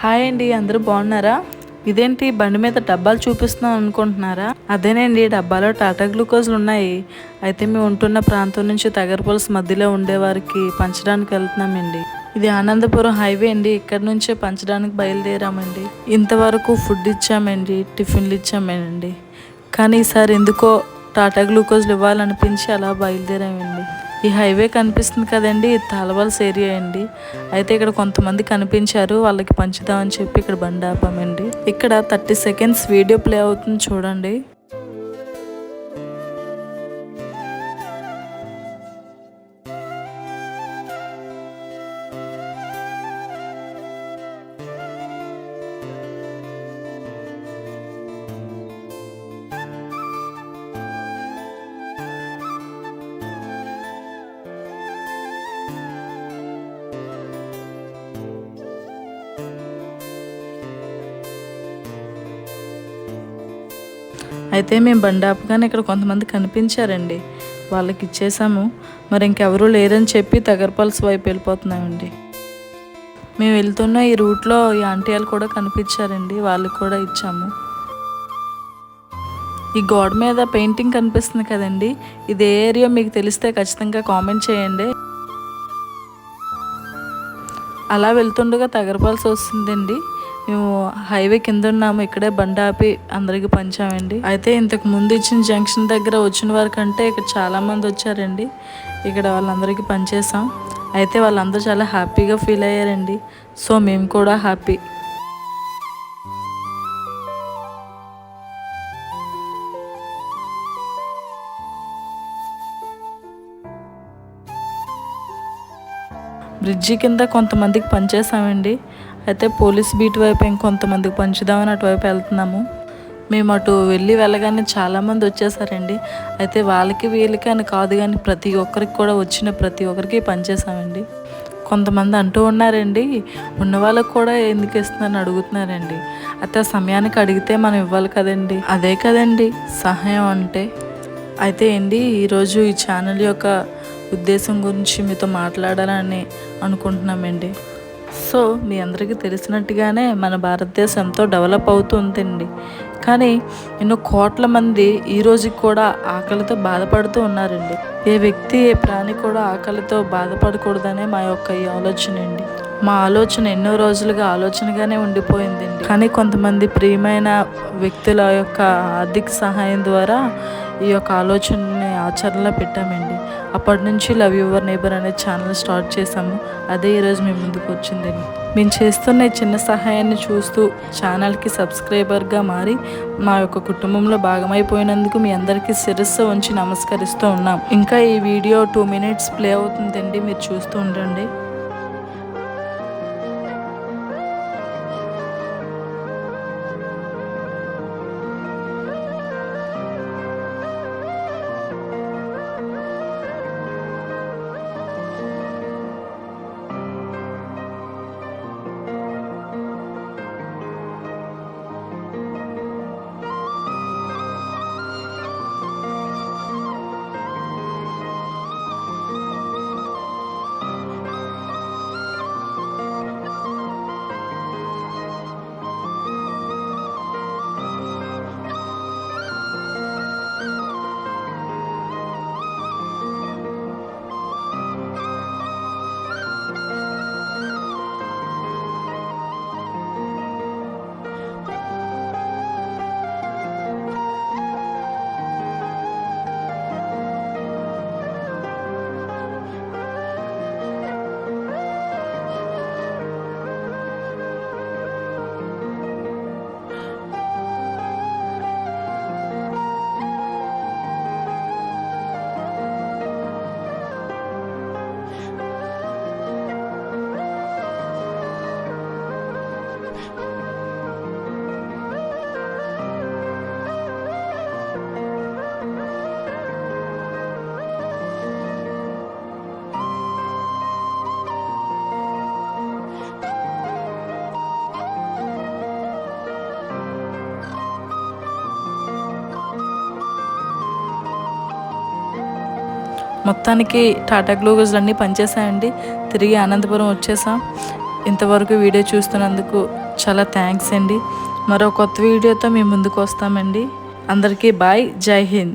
Hi అండి అందరూ బాగున్నారా? ఇదేంటి బండి మీద డబ్బాలు చూపిస్తున్నాం అనుకుంటున్నారా? అదేనండి డబ్బాలో టాటా గ్లూకోజ్లు ఉన్నాయి. అయితే మేము ఉంటున్న ప్రాంతం నుంచి తగరపల్స్ మధ్యలో ఉండేవారికి పంచడానికి వెళ్తున్నామండి. ఇది ఆనందపురం హైవే అండి ఇక్కడ నుంచే పంచడానికి బయలుదేరామండి. ఇంతవరకు ఫుడ్ ఇచ్చామండి టిఫిన్లు ఇచ్చామండి. కానీ ఈసారి ఎందుకో టాటా గ్లూకోజ్లు ఇవ్వాలనిపించి అలా బయలుదేరామండి. ఈ హైవే కనిపిస్తుంది కదండి. ఇది తాళవలస ఏరియా అండి. అయితే ఇక్కడ కొంతమంది కనిపించారు. వాళ్ళకి పంచుదామని చెప్పి ఇక్కడ బండి ఆపామండి ఇక్కడ థర్టీ సెకండ్స్ వీడియో ప్లే అవుతుంది చూడండి. అయితే మేము బండి ఇక్కడ కొంతమంది కనిపించారండి. వాళ్ళకి ఇచ్చేసాము. మరి ఇంకెవరూ లేరని చెప్పి తగరపల్స్ వైపు వెళ్ళిపోతున్నామండి. మేము వెళ్తున్న ఈ రూట్లో ఈ ఆంటీ వాళ్ళు కూడా కనిపించారండి. వాళ్ళకి కూడా ఇచ్చాము. ఈ గోడ మీద పెయింటింగ్ కనిపిస్తుంది కదండి. ఇది ఏ ఏరియా మీకు తెలిస్తే ఖచ్చితంగా కామెంట్ చేయండి. అలా వెళ్తుండగా తగరపాల్సి వస్తుందండి. మేము హైవే కింద ఉన్నాము ఇక్కడే బండి ఆపి అందరికి పంచామండి. అయితే ఇంతకు ముందు ఇచ్చిన జంక్షన్ దగ్గర వచ్చిన వారికంటే ఇక్కడ చాలామంది వచ్చారండి. ఇక్కడ వాళ్ళందరికీ పనిచేసాం అయితే వాళ్ళందరూ చాలా హ్యాపీగా ఫీల్ అయ్యారండి. సో మేము కూడా హ్యాపీ. బ్రిడ్జి కింద కొంతమందికి పనిచేసామండి అయితే పోలీస్ బీట్ వైపు ఇంకొంతమందికి పంచుదామని అటువైపు వెళ్తున్నాము. మేము అటు వెళ్ళి వెళ్ళగానే చాలామంది వచ్చేసారండి. అయితే వాళ్ళకి వీళ్ళకి అని కాదు కానీ ప్రతి ఒక్కరికి కూడా వచ్చిన ప్రతి ఒక్కరికి పనిచేసామండి. కొంతమంది అంటూ ఉన్నారండి ఉన్న వాళ్ళకి కూడా ఎందుకు ఇస్తున్నారని అడుగుతున్నారండి. అయితే ఆ సమయానికి అడిగితే మనం ఇవ్వాలి కదండి. అదే కదండి సహాయం అంటే. అయితే అండి ఈరోజు ఈ ఛానల్ యొక్క ఉద్దేశం గురించి మీతో మాట్లాడాలని అనుకుంటున్నామండి. సో మీ అందరికీ తెలిసినట్టుగానే మన భారతదేశం ఎంతో డెవలప్ అవుతుందండి. కానీ ఎన్నో కోట్ల మంది ఈ రోజుకి కూడా ఆకలితో బాధపడుతూ ఉన్నారండి. ఏ వ్యక్తి ఏ ప్రాణి కూడా ఆకలితో బాధపడకూడదనే మా యొక్క ఈ ఆలోచన అండి మా ఆలోచన ఎన్నో రోజులుగా ఆలోచనగానే ఉండిపోయిందండి. కానీ కొంతమంది ప్రియమైన వ్యక్తుల యొక్క ఆర్థిక సహాయం ద్వారా ఈ యొక్క ఆలోచనని ఆచరణలో పెట్టామండి. అప్పటి నుంచి లవ్ యువర్ నేబర్ అనే ఛానల్ స్టార్ట్ చేసాము అదే ఈరోజు మీ ముందుకు వచ్చిందండి మేము చేస్తున్న ఈ చిన్న సహాయాన్ని చూస్తూ ఛానల్కి సబ్స్క్రైబర్గా మారి మా యొక్క కుటుంబంలో భాగమైపోయినందుకు మీ అందరికీ శిరస్సు ఉంచి నమస్కరిస్తూ ఉన్నాం. ఇంకా ఈ వీడియో టూ మినిట్స్ ప్లే అవుతుందండి. మీరు చూస్తూ ఉండండి. మొత్తానికి టాటా గ్లూకోజ్లు అన్నీ పనిచేశాయండి. తిరిగి అనంతపురం వచ్చేసాం. ఇంతవరకు వీడియో చూస్తున్నందుకు చాలా థ్యాంక్స్ అండి. మరో కొత్త వీడియోతో మేము ముందుకు వస్తామండి. అందరికీ బాయ్. జై హింద్.